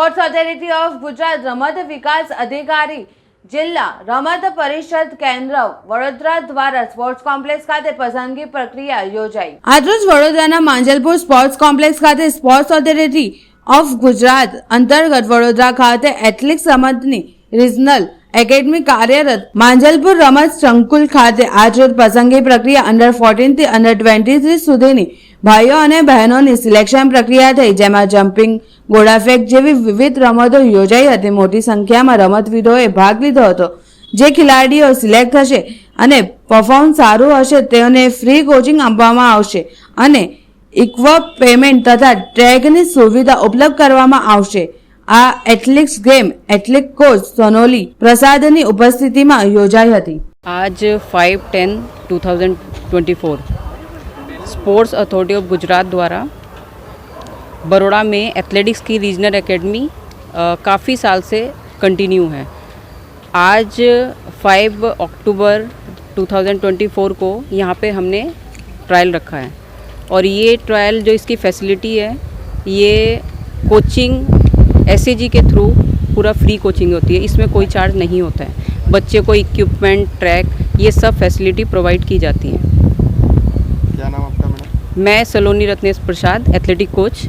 Sports authority of Gujarat રમત વિકાસ અધિકારી જિલ્લા રમત પરિષદ કેન્દ્ર વડોદરા દ્વારા સ્પોર્ટ્સ કોમ્પ્લેક્સ ખાતે પસંદગી પ્રક્રિયા યોજાઈ. આજરોજ વડોદરાના માંજલપુર સ્પોર્ટ્સ કોમ્પ્લેક્સ ખાતે સ્પોર્ટ્સ ઓથોરિટી ઓફ ગુજરાત અંતર્ગત વડોદરા ખાતે એથ્લેટિક્સ રમતની રિજનલ એકેડમી કાર્યરત માંજલપુર રમત સંકુલ ખાતે આજરોજ પસંદગી પ્રક્રિયા અંડર ફોર્ટીનથી અંડર ટ્વેન્ટી સુધીની ભાઈઓ અને બહેનોની સિલેક્શન પ્રક્રિયા થઈ, જેમાં જમ્પિંગ ગોળાફેંક જેવી વિવિધ રમતો યોજાઈ હતી. મોટી સંખ્યામાં રમતવીરોએ ભાગ લીધો હતો. જે ખેલાડીઓ સિલેક્ટ થશે અને પરફોર્મ સારું હશે, તેઓને ફ્રી કોચિંગ આપવામાં આવશે અને ઇક્વ પેમેન્ટ તથા ટ્રેકની સુવિધા ઉપલબ્ધ કરવામાં આવશે. આ એથ્લેટિક્સ ગેમ એથ્લેટ કોચ સોનોલી પ્રસાદની ઉપસ્થિતિમાં યોજાઈ હતી. આજ five ten two thousand twenty four sports authority of Gujarat द्वारा बड़ोड़ा में एथलेटिक्स की रीजनल एकेडमी काफ़ी साल से कंटिन्यू है। आज फाइव अक्टूबर 2024 को यहाँ पे हमने ट्रायल रखा है। और ये ट्रायल जो इसकी फैसिलिटी है, ये कोचिंग एस के थ्रू पूरा फ्री कोचिंग होती है। इसमें कोई चार्ज नहीं होता है। बच्चे को इक्विपमेंट ट्रैक ये सब फैसिलिटी प्रोवाइड की जाती है। क्या नाम मैं सलोनी रत्नेश प्रसाद एथलेटिक कोच